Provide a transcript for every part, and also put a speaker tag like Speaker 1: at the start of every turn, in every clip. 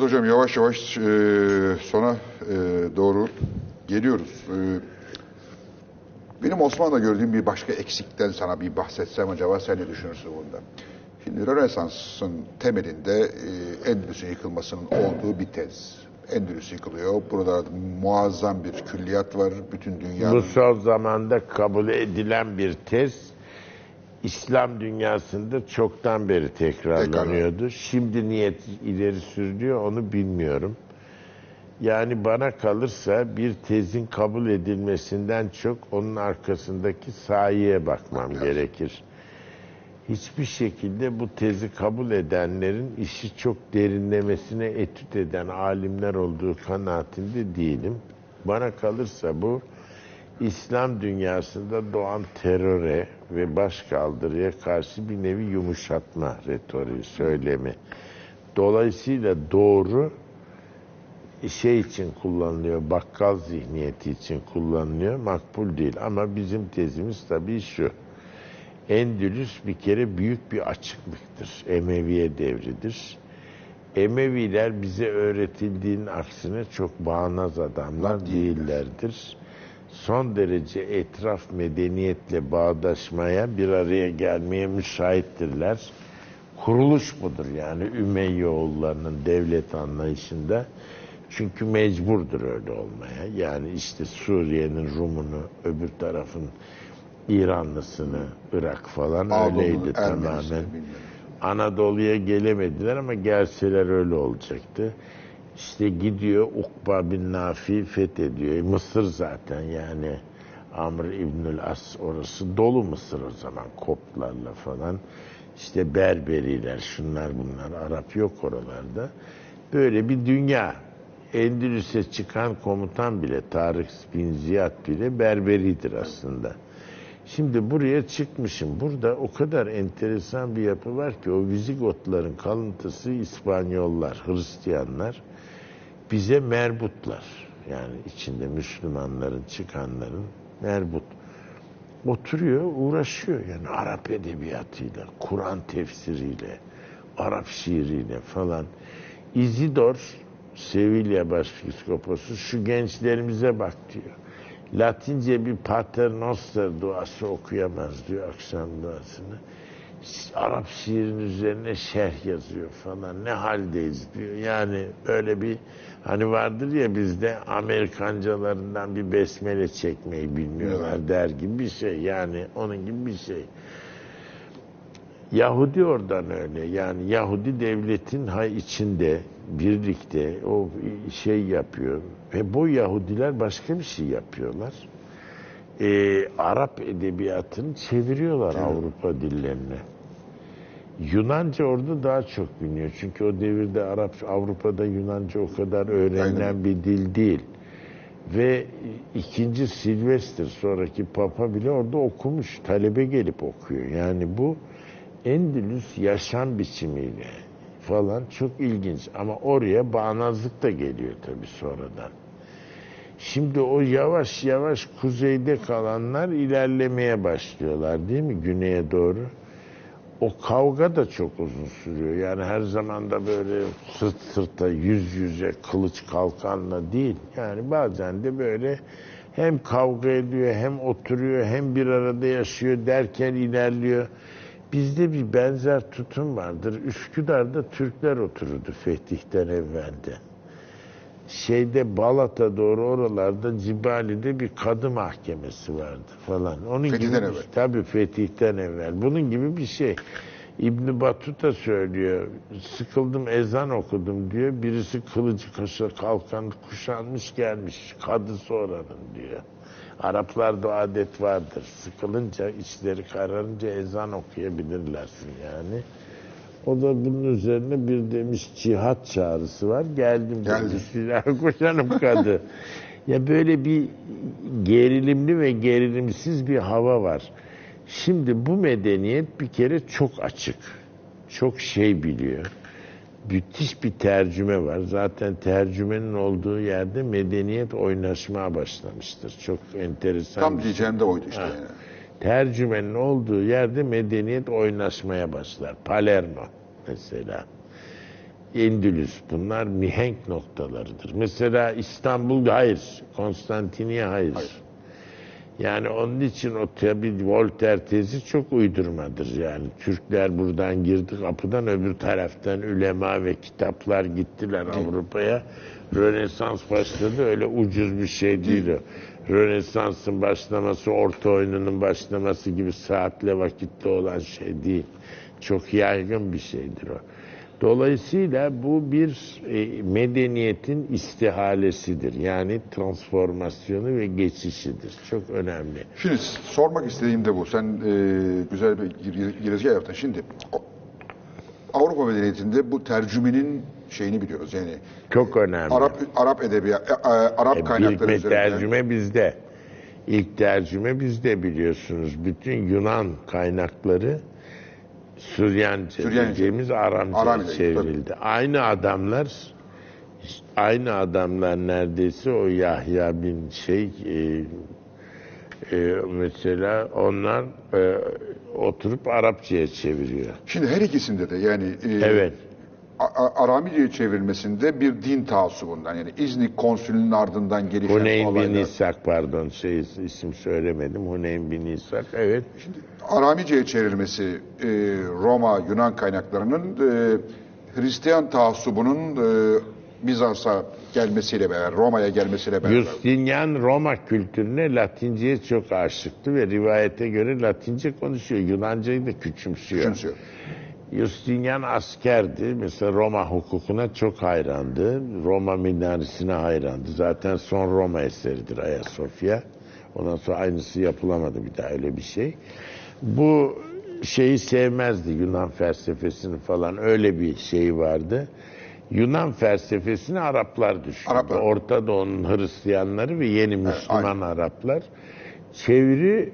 Speaker 1: Evet hocam yavaş yavaş e, sona e, doğru geliyoruz. E, benim Osmanlı'da gördüğüm bir başka eksikten sana bir bahsetsem acaba sen ne düşünürsün bunda? Şimdi Rönesans'ın temelinde e, Endülüs'ün yıkılmasının olduğu bir tez. Endülüs yıkılıyor. Burada muazzam bir külliyat var. Bütün.
Speaker 2: Bu son zamanda kabul edilen bir tez İslam dünyasında çoktan beri tekrarlanıyordu. Şimdi niyet ileri sürülüyor onu bilmiyorum. Yani bana kalırsa bir tezin kabul edilmesinden çok onun arkasındaki sahiye bakmam gerekir. Hiçbir şekilde bu tezi kabul edenlerin işi çok derinlemesine etüt eden alimler olduğu kanaatinde değilim. Bana kalırsa bu İslam dünyasında doğan teröre ve başkaldırıya karşı bir nevi yumuşatma retoriği, söylemi. Dolayısıyla doğru şey için kullanılıyor, bakkal zihniyeti için kullanılıyor, makbul değil. Ama bizim tezimiz tabii şu. Endülüs bir kere büyük bir açıklıktır. Emeviye devridir. Emeviler bize öğretildiğinin aksine çok bağnaz adamlar değillerdir. Son derece etraf medeniyetle bağdaşmaya, bir araya gelmeye müsaittirler. Kuruluş budur yani Ümeyye oğullarının devlet anlayışında. Çünkü mecburdur öyle olmaya. Yani işte Suriye'nin Rum'unu, öbür tarafın İranlısını, Irak falan
Speaker 1: Anadolu,
Speaker 2: öyleydi tamamen.
Speaker 1: bilmiyorum.
Speaker 2: Anadolu'ya gelemediler ama gelseler öyle olacaktı. İşte gidiyor Ukba bin Nafi fethediyor. E, Mısır zaten yani Amr İbnül As orası dolu Mısır o zaman Koptlarla falan. İşte Berberiler şunlar bunlar Arap yok oralarda. Böyle bir dünya. Endülüs'e çıkan komutan bile Tarık bin Ziyad bile Berberidir aslında. Şimdi buraya çıkmışım. Burada o kadar enteresan bir yapı var ki o Vizigotların kalıntısı İspanyollar, Hristiyanlar bize merbutlar. Yani içinde Müslümanların, çıkanların merbut. Oturuyor, uğraşıyor. Yani Arap edebiyatıyla, Kur'an tefsiriyle, Arap şiiriyle falan. Izidor, Sevilla Başpiskoposu şu gençlerimize bak diyor. Latince bir Pater Noster duası okuyamaz diyor akşam duasını. Arap şiirin üzerine şerh yazıyor falan. Ne haldeyiz diyor. Yani böyle bir hani vardır ya bizde Amerikancalarından bir besmele çekmeyi bilmiyorlar der gibi bir şey. Yani onun gibi bir şey. Yahudi oradan öyle. Yani Yahudi devletin hay içinde birlikte o şey yapıyor. Ve bu Yahudiler başka bir şey yapıyorlar. Ee, Arap edebiyatını çeviriyorlar Avrupa dillerine. Yunanca orada daha çok biliniyor. Çünkü o devirde Arap Avrupa'da Yunanca o kadar öğrenilen
Speaker 1: Aynen.
Speaker 2: bir dil değil. Ve ikinci Silvester sonraki papa bile orada okumuş. Talebe gelip okuyor. Yani bu Endülüs yaşam biçimiyle falan çok ilginç. Ama oraya bağnazlık da geliyor tabii sonradan. Şimdi o yavaş yavaş kuzeyde kalanlar ilerlemeye başlıyorlar değil mi güneye doğru? O kavga da çok uzun sürüyor. Yani her zaman da böyle sırt sırta, yüz yüze, kılıç kalkanla değil. Yani bazen de böyle hem kavga ediyor, hem oturuyor, hem bir arada yaşıyor derken ilerliyor. Bizde bir benzer tutum vardır. Üsküdar'da Türkler otururdu fetihten evvelde. Şeyde Balat'a doğru oralarda Cibali'de bir kadı mahkemesi vardı falan. Onun
Speaker 1: Fetihten
Speaker 2: gibi
Speaker 1: evvel.
Speaker 2: Tabii fetihten evvel. Bunun gibi bir şey. İbn Battuta söylüyor. Sıkıldım ezan okudum diyor. Birisi kılıcı kaşa kalkan kuşanmış gelmiş. Kadısı oranın diyor. Araplarda adet vardır. Sıkılınca, içleri kararınca ezan okuyabilirlersin yani. O da bunun üzerine bir demiş cihat çağrısı var. Geldim
Speaker 1: Geldi.
Speaker 2: Silah kuşanım kadı. ya böyle bir gerilimli ve gerilimsiz bir hava var. Şimdi bu medeniyet bir kere çok açık. Çok şey biliyor. Müthiş bir tercüme var. Zaten tercümenin olduğu yerde medeniyet oynaşmaya başlamıştır. Çok enteresan
Speaker 1: Tam
Speaker 2: şey.
Speaker 1: diyeceğim de oydu işte.
Speaker 2: Ha.
Speaker 1: yani.
Speaker 2: Tercümenin olduğu yerde medeniyet oynaşmaya başlar. Palermo mesela. Endülüs bunlar mihenk noktalarıdır. Mesela İstanbul hayır, Konstantiniye hayır.
Speaker 1: Hayır.
Speaker 2: Yani onun için o tabi Voltaire tezi çok uydurmadır yani. Türkler buradan girdi kapıdan öbür taraftan ülema ve kitaplar gittiler Avrupa'ya. Rönesans başladı öyle ucuz bir şey değil o. Rönesans'ın başlaması orta oyununun başlaması gibi saatle vakitte olan şey değil. Çok yaygın bir şeydir o. Dolayısıyla bu bir e, medeniyetin istihalesidir. Yani transformasyonu ve geçişidir. Çok önemli.
Speaker 1: Şimdi sormak istediğim de bu. Sen e, güzel bir gir- girizgah yaptın. Şimdi Avrupa medeniyetinde bu tercümenin şeyini biliyoruz. Yani
Speaker 2: Çok önemli.
Speaker 1: Arap Arap edebiyat, e, e, Arap
Speaker 2: E,
Speaker 1: kaynakları
Speaker 2: ilk tercüme bizde. İlk tercüme bizde biliyorsunuz. Bütün Yunan kaynakları Süryance. dediğimiz Aramca
Speaker 1: Aramca,
Speaker 2: çevrildi. Aynı adamlar aynı adamlar neredeyse o Yahya bin şey e, e, mesela onlar e, oturup Arapçaya çeviriyor.
Speaker 1: Şimdi her ikisinde de yani e,
Speaker 2: Evet.
Speaker 1: Aramice'ye çevrilmesinde bir din taassubundan yani İznik konsülünün ardından gelişen
Speaker 2: Huneyn bin. İshak pardon şey isim söylemedim. Huneyn bin İshak evet.
Speaker 1: Aramice'ye çevrilmesi e, Roma Yunan kaynaklarının e, Hristiyan taassubunun e, Bizans'a gelmesiyle beraber, Roma'ya gelmesiyle beraber.
Speaker 2: Justinian Roma kültürüne Latinceye çok aşıktı ve rivayete göre Latince konuşuyor. Yunancayı da küçümsüyor.
Speaker 1: Küçümsüyor.
Speaker 2: Justinian askerdi. Mesela Roma hukukuna çok hayrandı. Roma minaresine hayrandı. Zaten son Roma eseridir Ayasofya. Ondan sonra aynısı yapılamadı bir daha öyle bir şey. Bu şeyi sevmezdi Yunan felsefesini falan öyle bir şey vardı. Yunan felsefesini Araplar düşündü.
Speaker 1: Araplar.
Speaker 2: Orta Doğu'nun Hristiyanları ve yeni Müslüman
Speaker 1: aynen.
Speaker 2: Araplar. Çeviri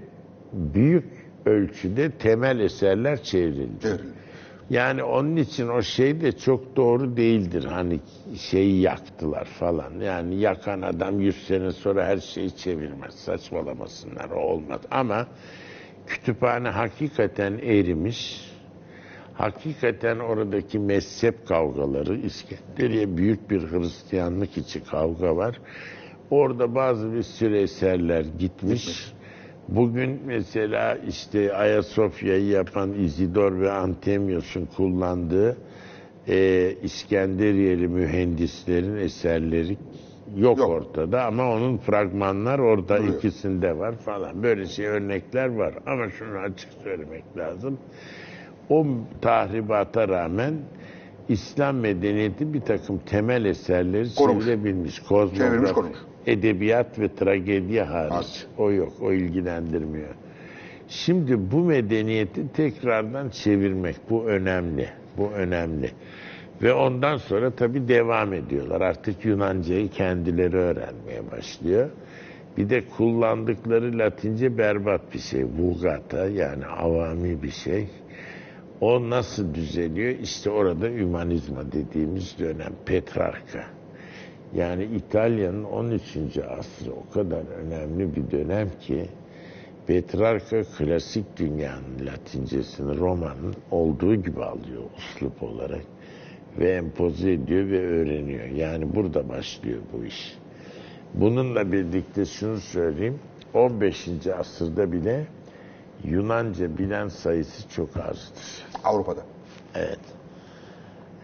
Speaker 2: büyük ölçüde temel eserler çevrildi.
Speaker 1: Çevrildi.
Speaker 2: Yani onun için o şey de çok doğru değildir. Hani şeyi yaktılar falan. Yani yakan adam 100 sene sonra her şeyi çevirmez. Saçmalamasınlar o olmaz. Ama kütüphane hakikaten erimiş. Hakikaten oradaki mezhep kavgaları, İskenderiye büyük bir Hristiyanlık içi kavga var. Orada bazı bir sürü eserler gitmiş. Bugün mesela işte Ayasofya'yı yapan Izidor ve Antemios'un kullandığı e, İskenderiyeli mühendislerin eserleri yok,
Speaker 1: Yok.
Speaker 2: ortada ama onun fragmanlar orada
Speaker 1: Duruyor.
Speaker 2: ikisinde var falan. Böyle şey örnekler var ama şunu açık söylemek lazım. O tahribata rağmen İslam medeniyeti bir takım temel eserleri
Speaker 1: Korumuş.
Speaker 2: çevirebilmiş.
Speaker 1: Çevirmiş,
Speaker 2: Kozmografi,
Speaker 1: korumuş.
Speaker 2: Edebiyat ve tragedya hariç.
Speaker 1: Hariç.
Speaker 2: O yok, o ilgilendirmiyor. Şimdi bu medeniyeti tekrardan çevirmek, bu önemli. Bu önemli. Ve ondan sonra tabii devam ediyorlar. Artık Yunancayı kendileri öğrenmeye başlıyor. Bir de kullandıkları Latince berbat bir şey. Vulgata yani avami bir şey. O nasıl düzeliyor? İşte orada ümanizma dediğimiz dönem, Petrarka. Yani İtalya'nın 13. asrı o kadar önemli bir dönem ki Petrarka klasik dünyanın Latincesini Roma'nın olduğu gibi alıyor uslup olarak ve empoze ediyor ve öğreniyor. Yani burada başlıyor bu iş. Bununla birlikte şunu söyleyeyim. 15. asırda bile Yunanca bilen sayısı çok azdır.
Speaker 1: Avrupa'da.
Speaker 2: Evet.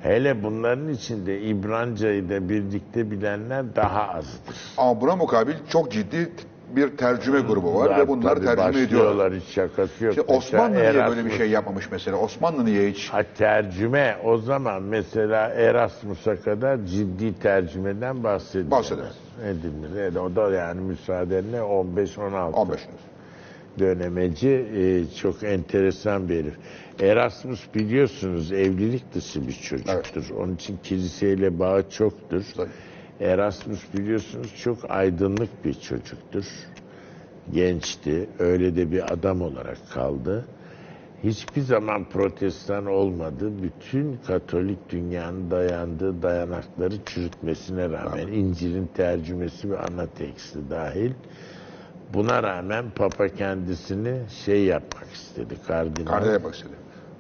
Speaker 2: Hele bunların içinde İbrancayı da birlikte bilenler daha azdır.
Speaker 1: Ama buna mukabil çok ciddi bir tercüme grubu var ve bunlar
Speaker 2: tabii
Speaker 1: tercüme ediyorlar.
Speaker 2: Hiç şakası yok.
Speaker 1: İşte Osmanlı niye böyle bir
Speaker 2: Erasmus-
Speaker 1: şey yapmamış mesela? Osmanlı niye hiç?
Speaker 2: Ha, tercüme o zaman mesela Erasmus'a kadar ciddi tercümeden bahsedilir.
Speaker 1: Bahsedilir.
Speaker 2: Edilir. Evet, o da yani müsaadenle 15-16
Speaker 1: 15.
Speaker 2: dönemeci e, çok enteresan bir herif. Erasmus biliyorsunuz evlilik dışı bir çocuktur. Onun için kiliseyle bağı çoktur.
Speaker 1: Tabii.
Speaker 2: Erasmus biliyorsunuz çok aydınlık bir çocuktur. Gençti. Öyle de bir adam olarak kaldı. Hiçbir zaman protestan olmadı. Bütün Katolik dünyanın dayandığı dayanakları çürütmesine rağmen İncil'in tercümesi ve ana teksti dahil Buna rağmen Papa kendisini şey yapmak istedi, kardinal.
Speaker 1: Kardinal yapmak istedi.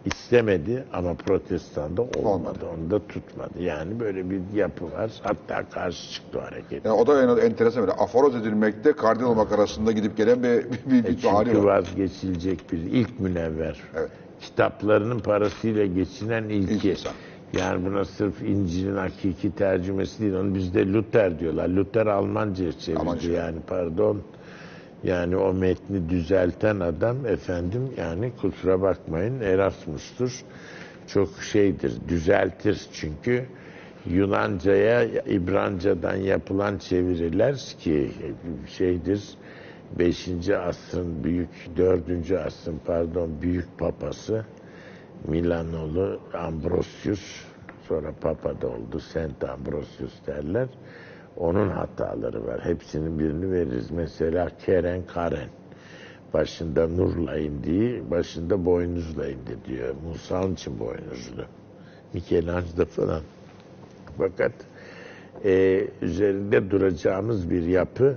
Speaker 2: istemedi ama protestan da olmadı.
Speaker 1: Olmadı.
Speaker 2: Onu da tutmadı. Yani böyle bir yapı var. Hatta karşı çıktı o hareket.
Speaker 1: Yani o da en enteresan böyle aforoz edilmekte kardinal olmak arasında gidip gelen bir, bir, bir,
Speaker 2: E
Speaker 1: hali
Speaker 2: çünkü
Speaker 1: var.
Speaker 2: vazgeçilecek bir ilk münevver.
Speaker 1: Evet.
Speaker 2: Kitaplarının parasıyla geçinen ilki.
Speaker 1: İlk insan.
Speaker 2: Yani buna sırf İncil'in hakiki tercümesi değil. Onu bizde Luther diyorlar. Luther Almanca'ya çevirdi
Speaker 1: Almanca.
Speaker 2: yani pardon. Yani o metni düzelten adam efendim yani kusura bakmayın Erasmus'tur. Çok şeydir düzeltir çünkü Yunanca'ya İbranca'dan yapılan çeviriler ki şeydir 5. asrın büyük 4. asrın pardon büyük papası Milanolu Ambrosius sonra Papa da oldu Saint Ambrosius derler. Onun hataları var. Hepsinin birini veririz. Mesela Keren Karen. Başında nurla indiği, başında boynuzla indi diyor. Musa için boynuzlu. Michelangelo falan. Fakat e, üzerinde duracağımız bir yapı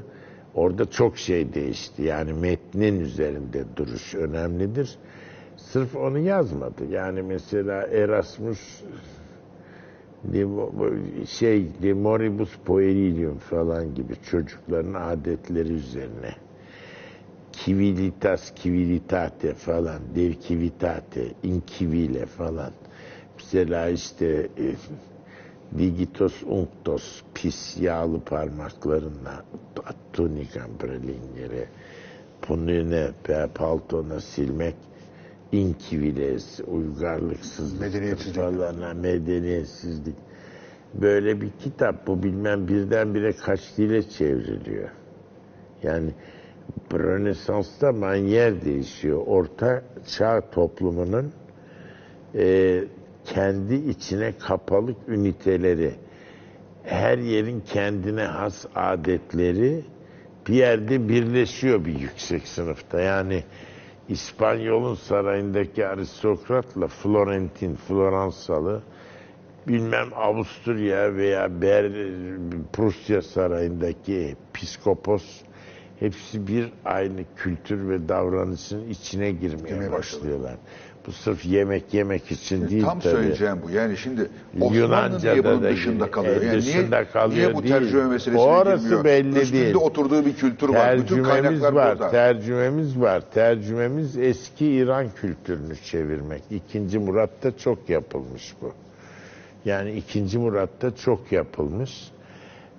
Speaker 2: orada çok şey değişti. Yani metnin üzerinde duruş önemlidir. Sırf onu yazmadı. Yani mesela Erasmus şey De Moribus Puerilium falan gibi çocukların adetleri üzerine. Civilitas civilitate falan dev civitate incivile falan. Mesela işte e, digitos unctos pis yağlı parmaklarınla tunikam prelingere punine paltona silmek inkiviles, uygarlıksızlık,
Speaker 1: Medeniyetsizlik.
Speaker 2: falan, medeniyetsizlik. Böyle bir kitap bu bilmem birdenbire kaç dile çevriliyor. Yani Rönesans'ta manyer değişiyor. Orta çağ toplumunun e, kendi içine kapalık üniteleri, her yerin kendine has adetleri bir yerde birleşiyor bir yüksek sınıfta. Yani İspanyol'un sarayındaki aristokratla Florentin, Floransalı bilmem Avusturya veya Ber, Prusya sarayındaki piskopos hepsi bir aynı kültür ve davranışın içine girmeye başlıyorlar. Bu sırf yemek yemek için değil
Speaker 1: Tam
Speaker 2: tabii.
Speaker 1: söyleyeceğim bu. Yani şimdi Osmanlı
Speaker 2: Yunanca'da
Speaker 1: niye bunun
Speaker 2: da
Speaker 1: dışında
Speaker 2: gibi.
Speaker 1: kalıyor?
Speaker 2: E,
Speaker 1: Yani
Speaker 2: dışında
Speaker 1: niye,
Speaker 2: kalıyor
Speaker 1: niye bu
Speaker 2: değil.
Speaker 1: tercüme meselesine
Speaker 2: Orası
Speaker 1: girmiyor?
Speaker 2: belli
Speaker 1: Üstünde
Speaker 2: değil.
Speaker 1: oturduğu bir kültür var. Bütün
Speaker 2: Tercümemiz
Speaker 1: kaynaklar
Speaker 2: var,
Speaker 1: burada.
Speaker 2: tercümemiz var. Tercümemiz eski İran kültürünü çevirmek. İkinci Murat'ta çok yapılmış bu. Yani ikinci Murat'ta çok yapılmış.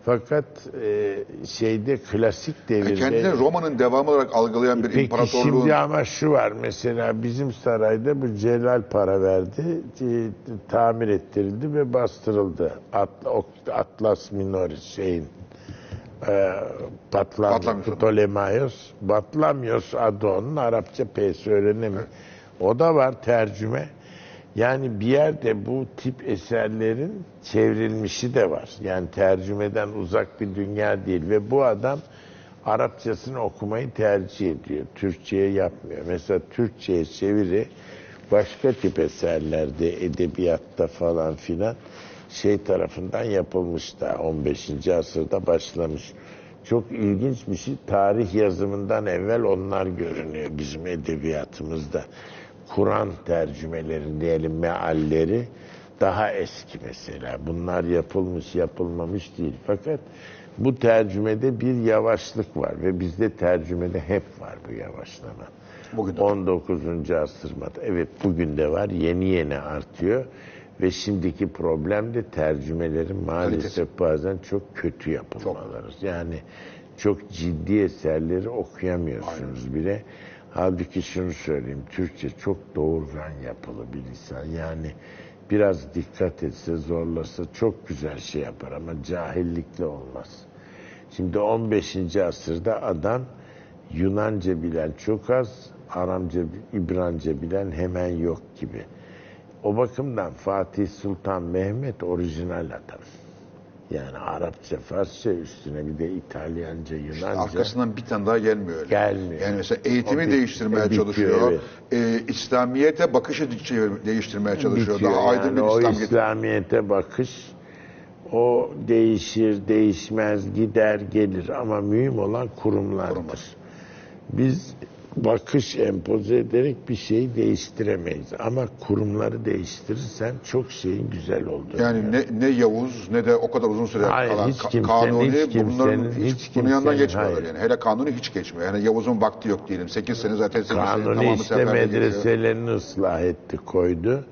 Speaker 2: Fakat e, şeyde klasik devirde...
Speaker 1: Kendini Roma'nın devamı olarak algılayan bir
Speaker 2: Peki
Speaker 1: imparatorluğun
Speaker 2: şimdi ama şu var mesela bizim sarayda bu Celal para verdi, e, tamir ettirildi ve bastırıldı. Ok- Atlas Minoris şeyin e, Patlam. Ptolemaios, Batlamyos adı onun Arapça pek öğrenemiyor. O da var tercüme. Yani bir yerde bu tip eserlerin çevrilmişi de var. Yani tercümeden uzak bir dünya değil ve bu adam Arapçasını okumayı tercih ediyor. Türkçe'ye yapmıyor. Mesela Türkçe'ye çeviri başka tip eserlerde, edebiyatta falan filan şey tarafından yapılmış da 15. asırda başlamış. Çok ilginç bir şey. Tarih yazımından evvel onlar görünüyor bizim edebiyatımızda. Kur'an tercümeleri diyelim mealleri daha eski mesela. Bunlar yapılmış yapılmamış değil. Fakat bu tercümede bir yavaşlık var ve bizde tercümede hep var bu yavaşlama.
Speaker 1: Bugün de.
Speaker 2: 19. asırmada. Evet bugün de var. Yeni yeni artıyor. Ve şimdiki problem de tercümelerin maalesef bazen çok kötü yapılmaları. Yani çok ciddi eserleri okuyamıyorsunuz bile. Halbuki şunu söyleyeyim. Türkçe çok doğurgan yapılı bir lisan. Yani biraz dikkat etse, zorlasa çok güzel şey yapar ama cahillikle olmaz. Şimdi 15. asırda adam Yunanca bilen çok az, Aramca, İbranca bilen hemen yok gibi. O bakımdan Fatih Sultan Mehmet orijinal adam. Yani Arapça, Farsça üstüne bir de İtalyanca, Yunanca.
Speaker 1: arkasından bir tane daha gelmiyor öyle.
Speaker 2: Gelmiyor.
Speaker 1: Yani mesela eğitimi
Speaker 2: O bit-
Speaker 1: değiştirmeye
Speaker 2: o bitiyor,
Speaker 1: çalışıyor.
Speaker 2: evet.
Speaker 1: Ee, İslamiyet'e çevir- değiştirmeye çalışıyor.
Speaker 2: bitiyor.
Speaker 1: Daha aydın
Speaker 2: yani
Speaker 1: bir
Speaker 2: o
Speaker 1: İslam getir-
Speaker 2: İslamiyet'e bakış o değişir, değişmez, gider, gelir ama mühim olan kurumlardır.
Speaker 1: Kurumlar.
Speaker 2: Biz bakış empoze ederek bir şeyi değiştiremeyiz. Ama kurumları değiştirirsen çok şeyin güzel olduğunu.
Speaker 1: Yani ne, ne Yavuz ne de o kadar uzun süre
Speaker 2: Hayır,
Speaker 1: kalan
Speaker 2: hiç kimsenin,
Speaker 1: kanuni
Speaker 2: hiç kimsenin,
Speaker 1: bunların hiç,
Speaker 2: hiç
Speaker 1: bunun yanından
Speaker 2: kimsenin,
Speaker 1: geçmiyorlar
Speaker 2: hayır.
Speaker 1: yani. Hele kanuni hiç geçmiyor. Yani Yavuz'un vakti yok diyelim. 8 sene zaten 8 sene
Speaker 2: Kanuni
Speaker 1: tamamı
Speaker 2: işte
Speaker 1: seferde geçiyor.
Speaker 2: medreselerini ıslah etti, koydu.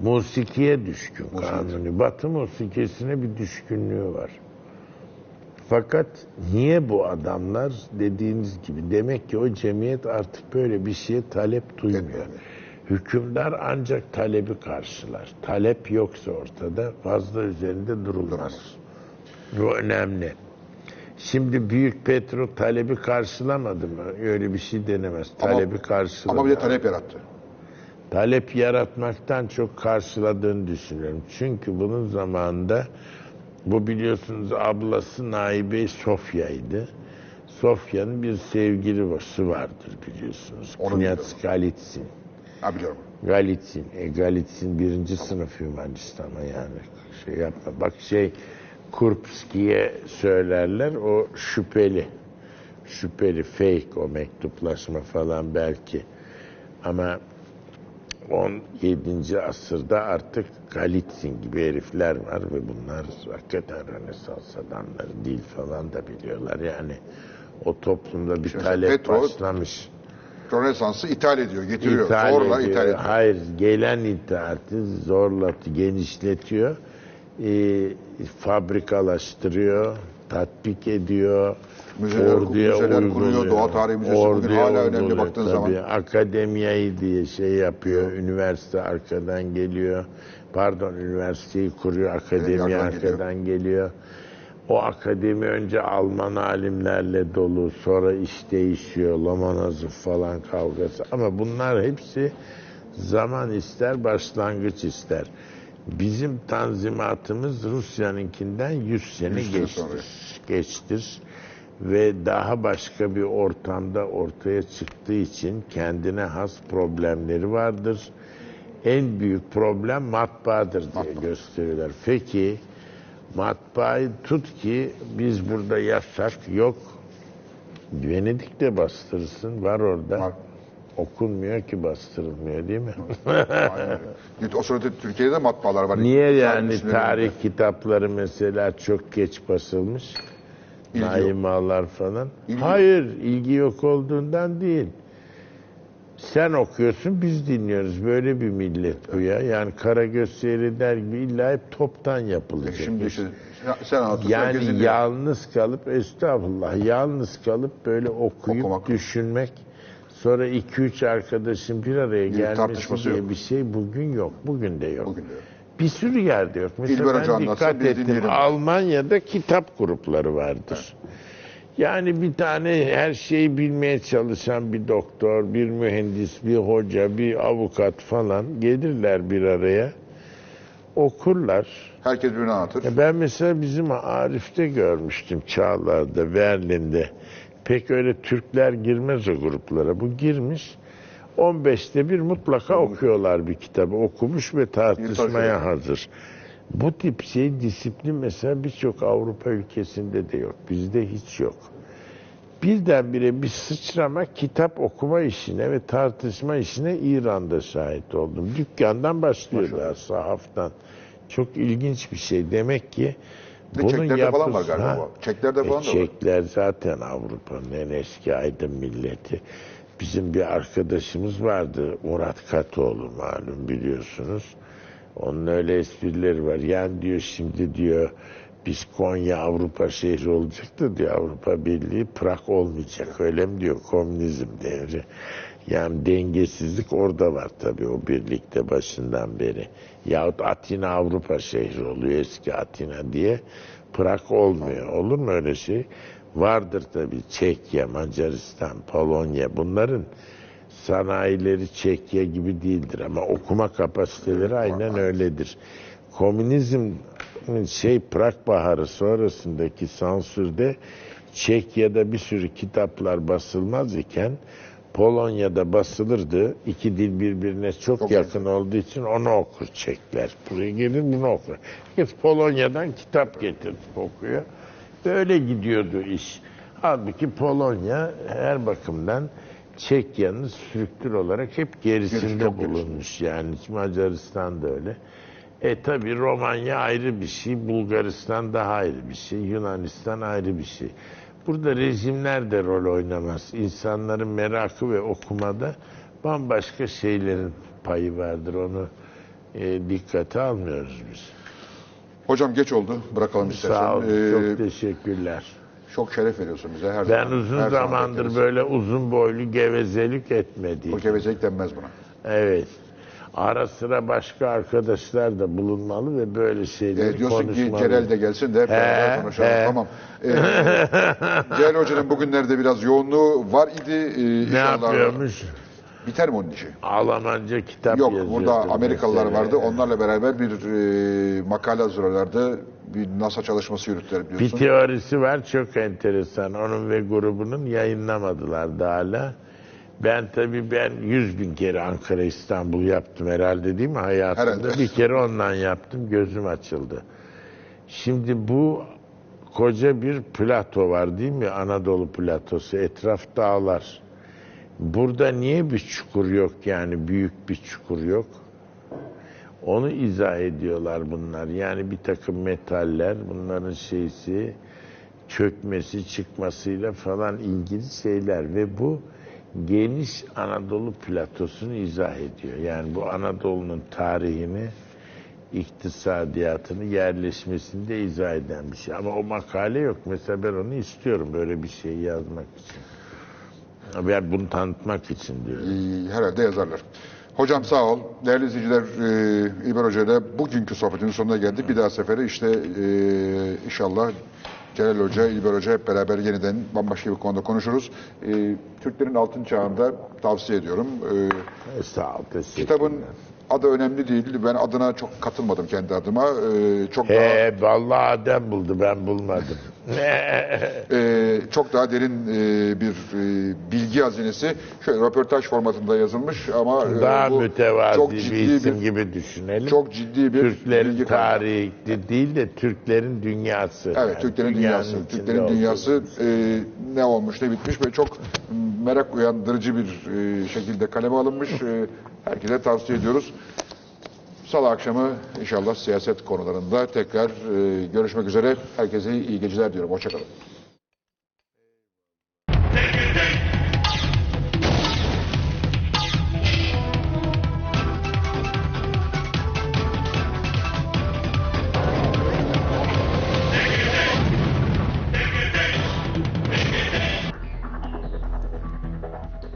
Speaker 2: Musikiye düşkün Kanuni. Batı musikisine bir düşkünlüğü var. Fakat niye bu adamlar dediğiniz gibi demek ki o cemiyet artık böyle bir şeye talep duymuyor. Hükümdar ancak talebi karşılar. Talep yoksa ortada fazla üzerinde durulmaz. Bu önemli. Şimdi Büyük Petro talebi karşılamadı mı? Öyle bir şey denemez.
Speaker 1: Ama-
Speaker 2: Talebi karşıladı.
Speaker 1: Ama bir de talep yarattı.
Speaker 2: talep yaratmaktan çok karşıladığını düşünüyorum. Çünkü bunun zamanında bu biliyorsunuz ablası Naibe Sofya'ydı. Sofya'nın bir sevgilisi vardır biliyorsunuz. Knyaz. Galitsin.
Speaker 1: Ha biliyorum.
Speaker 2: Galitsin. E, Galitsin birinci sınıf humanist ama yani şey yapma. Bak şey Kurpski'ye söylerler o şüpheli. Şüpheli fake o mektuplaşma falan belki. Ama 17. asırda artık Galitsin gibi herifler var ve bunlar hakikaten Rönesans adamları değil falan da biliyorlar. Yani o toplumda bir
Speaker 1: Şimdi
Speaker 2: talep
Speaker 1: Petro-
Speaker 2: başlamış.
Speaker 1: Rönesans'ı ithal ediyor, getiriyor.
Speaker 2: İthal
Speaker 1: Zorla
Speaker 2: ediyor.
Speaker 1: ithal ediyor.
Speaker 2: Hayır, gelen itaati zorla genişletiyor. Ee, fabrikalaştırıyor, tatbik ediyor.
Speaker 1: Müzeler-
Speaker 2: orduya
Speaker 1: müzeler kuruyor. Doğa Tarihi Müzesi bugün
Speaker 2: Orduya
Speaker 1: hala önemli baktığın
Speaker 2: tabii.
Speaker 1: zaman.
Speaker 2: Akademiyayı diye şey yapıyor, üniversite arkadan geliyor. Pardon, üniversiteyi kuruyor, akademi
Speaker 1: arkadan
Speaker 2: arkadan geliyor. O akademi önce Alman alimlerle dolu, sonra iş değişiyor, Lomonosov falan kavgası. Ama bunlar hepsi zaman ister, başlangıç ister. Bizim tanzimatımız Rusya'nınkinden 100 sene geçtir.
Speaker 1: sonra.
Speaker 2: geçtir. Ve daha başka bir ortamda ortaya çıktığı için kendine has problemleri vardır. En büyük problem matbaadır diye gösteriyorlar. Peki matbaayı tut ki biz burada yasak yok. Venedik'te bastırsın var orada.
Speaker 1: Var.
Speaker 2: Okunmuyor ki bastırılmıyor değil mi?
Speaker 1: O sırada Türkiye'de de matbaalar var.
Speaker 2: Niye yani tarih kitapları mesela çok geç basılmış?
Speaker 1: İlgi yok.
Speaker 2: Naimalar falan.
Speaker 1: İlgi
Speaker 2: Hayır, ilgi yok olduğundan değil. Sen okuyorsun, biz dinliyoruz. Böyle bir millet bu ya. Yani Karagöz seyreder gibi illa hep toptan yapılacak.
Speaker 1: Şimdi işte sen anlatıyorsun. herkes
Speaker 2: Yani
Speaker 1: dinliyor.
Speaker 2: yalnız kalıp estağfurullah yalnız kalıp böyle okuyup
Speaker 1: Okumak.
Speaker 2: düşünmek sonra iki üç arkadaşın bir araya gelmesi diye
Speaker 1: yok.
Speaker 2: bir şey bugün yok. Bugün de yok.
Speaker 1: Bugün de yok.
Speaker 2: Bir sürü yerde yok. Mesela ben
Speaker 1: anlatsın,
Speaker 2: dikkat ettim.
Speaker 1: dinleyelim.
Speaker 2: Almanya'da kitap grupları vardır. Yani bir tane her şeyi bilmeye çalışan bir doktor, bir mühendis, bir hoca, bir avukat falan gelirler bir araya. Okurlar.
Speaker 1: Herkes birbirini anlatır.
Speaker 2: Ya ben mesela bizim Arif'te görmüştüm Çağlar'da, Berlin'de. Pek öyle Türkler girmez o gruplara. Bu girmiş. 15'te bir mutlaka okuyorlar bir kitabı. Okumuş ve tartışmaya hazır. Bu tip şey disiplin mesela birçok Avrupa ülkesinde de yok. Bizde hiç yok. Birdenbire bir sıçrama kitap okuma işine ve tartışma işine İran'da şahit oldum. Dükkandan başlıyor daha sahaftan. Çok ilginç bir şey. Demek ki
Speaker 1: Ve Çeklerde falan var galiba. Çeklerde falan da var.
Speaker 2: Çekler zaten Avrupa'nın en eski aydın milleti. Bizim bir arkadaşımız vardı Murat Katoğlu malum biliyorsunuz. Onun öyle esprileri var. Yani diyor şimdi diyor biz Konya Avrupa şehri olacak da diyor Avrupa Birliği Prag olmayacak. Öyle mi diyor komünizm devri. Yani dengesizlik orada var tabii o birlikte başından beri. Yahut Atina Avrupa şehri oluyor eski Atina diye. Prag olmuyor. Olur mu öyle şey? Vardır tabii Çekya, Macaristan, Polonya bunların sanayileri Çekya gibi değildir ama okuma kapasiteleri aynen öyledir. Komünizm şey Prag Baharı sonrasındaki sansürde Çekya'da bir sürü kitaplar basılmaz iken Polonya'da basılırdı. İki dil birbirine çok,
Speaker 1: Çok
Speaker 2: yakın olduğu için onu okur Çekler. Buraya gelir bunu okur. Herkes Polonya'dan kitap getirip okuyor. Böyle gidiyordu iş. Halbuki Polonya her bakımdan Çekya'nın strüktür olarak hep gerisinde
Speaker 1: çok
Speaker 2: bulunmuş. Yani Macaristan da öyle. E tabi Romanya ayrı bir şey, Bulgaristan daha ayrı bir şey, Yunanistan ayrı bir şey. Burada rejimler de rol oynamaz. İnsanların merakı ve okumada bambaşka şeylerin payı vardır. Onu e, dikkate almıyoruz biz.
Speaker 1: Hocam geç oldu. Bırakalım istersen.
Speaker 2: Sağ olun,
Speaker 1: Ee,
Speaker 2: çok teşekkürler.
Speaker 1: çok şeref veriyorsun bize her
Speaker 2: Ben
Speaker 1: zaman.
Speaker 2: uzun
Speaker 1: her zaman
Speaker 2: zamandır
Speaker 1: bekleriz.
Speaker 2: böyle uzun boylu gevezelik etmedim.
Speaker 1: Bu gevezelik denmez buna.
Speaker 2: Evet. Ara sıra başka arkadaşlar da bulunmalı ve böyle şeyleri
Speaker 1: E, diyorsun ki
Speaker 2: konuşmalı.
Speaker 1: Celal de gelsin de hep beraber konuşalım.
Speaker 2: he.
Speaker 1: Tamam. E, Celal Hoca'nın bugünlerde biraz yoğunluğu var idi. E,
Speaker 2: ne yapıyormuş?
Speaker 1: Biter mi onun işi?
Speaker 2: Almanca kitap
Speaker 1: Yok
Speaker 2: yazıyordu
Speaker 1: burada Amerikalılar
Speaker 2: mesela.
Speaker 1: vardı. Onlarla beraber bir e, makale hazırlarlardı. Bir NASA çalışması yürüttüler
Speaker 2: Bir
Speaker 1: biliyorsun.
Speaker 2: teorisi var çok enteresan. Onun ve grubunun yayınlamadılar da hala. Ben tabii ben yüz bin kere Ankara İstanbul yaptım herhalde değil mi hayatımda?
Speaker 1: Herhalde.
Speaker 2: Bir kere ondan yaptım gözüm açıldı. Şimdi bu koca bir plato var değil mi? Anadolu platosu etraf dağlar. Burada niye bir çukur yok yani büyük bir çukur yok? Onu izah ediyorlar bunlar. Yani bir takım metaller bunların şeysi çökmesi çıkmasıyla falan ilgili şeyler ve bu geniş Anadolu platosunu izah ediyor. Yani bu Anadolu'nun tarihini iktisadiyatını yerleşmesini de izah eden bir şey. Ama o makale yok. Mesela ben onu istiyorum böyle bir şey yazmak için. Ben bunu tanıtmak için diyorum.
Speaker 1: E, herhalde yazarlar. Hocam sağ ol. Değerli izleyiciler, e, İber Hoca ile bugünkü sohbetin sonuna geldik. Bir daha sefere işte e, inşallah Celal Hoca, İlber Hoca hep beraber yeniden bambaşka bir konuda konuşuruz. E, Türklerin altın çağında tavsiye ediyorum. E,
Speaker 2: E, teşekkür
Speaker 1: kitabın adı önemli değil. Ben adına çok katılmadım kendi adıma. E, çok daha
Speaker 2: He, vallahi Adem buldu, ben bulmadım.
Speaker 1: e, çok daha derin e, bir e, bilgi hazinesi. Şöyle röportaj formatında yazılmış ama e,
Speaker 2: Daha
Speaker 1: bu
Speaker 2: mütevazi
Speaker 1: çok
Speaker 2: bir
Speaker 1: ciddi
Speaker 2: isim
Speaker 1: bir
Speaker 2: gibi düşünelim.
Speaker 1: çok ciddi bir
Speaker 2: Türklerin
Speaker 1: bilgi kaynağı.
Speaker 2: tarihi de- değil de Türklerin dünyası.
Speaker 1: Evet,
Speaker 2: Yani
Speaker 1: Türklerin
Speaker 2: dünyanın
Speaker 1: dünyası.
Speaker 2: içinde
Speaker 1: Türklerin
Speaker 2: olduğu.
Speaker 1: dünyası e, ne olmuş, ne bitmiş ve çok merak uyandırıcı bir e, şekilde kaleme alınmış. E, herkese tavsiye ediyoruz. Salı akşamı inşallah siyaset konularında tekrar e, görüşmek üzere. Herkese iyi geceler diyorum. Hoşçakalın.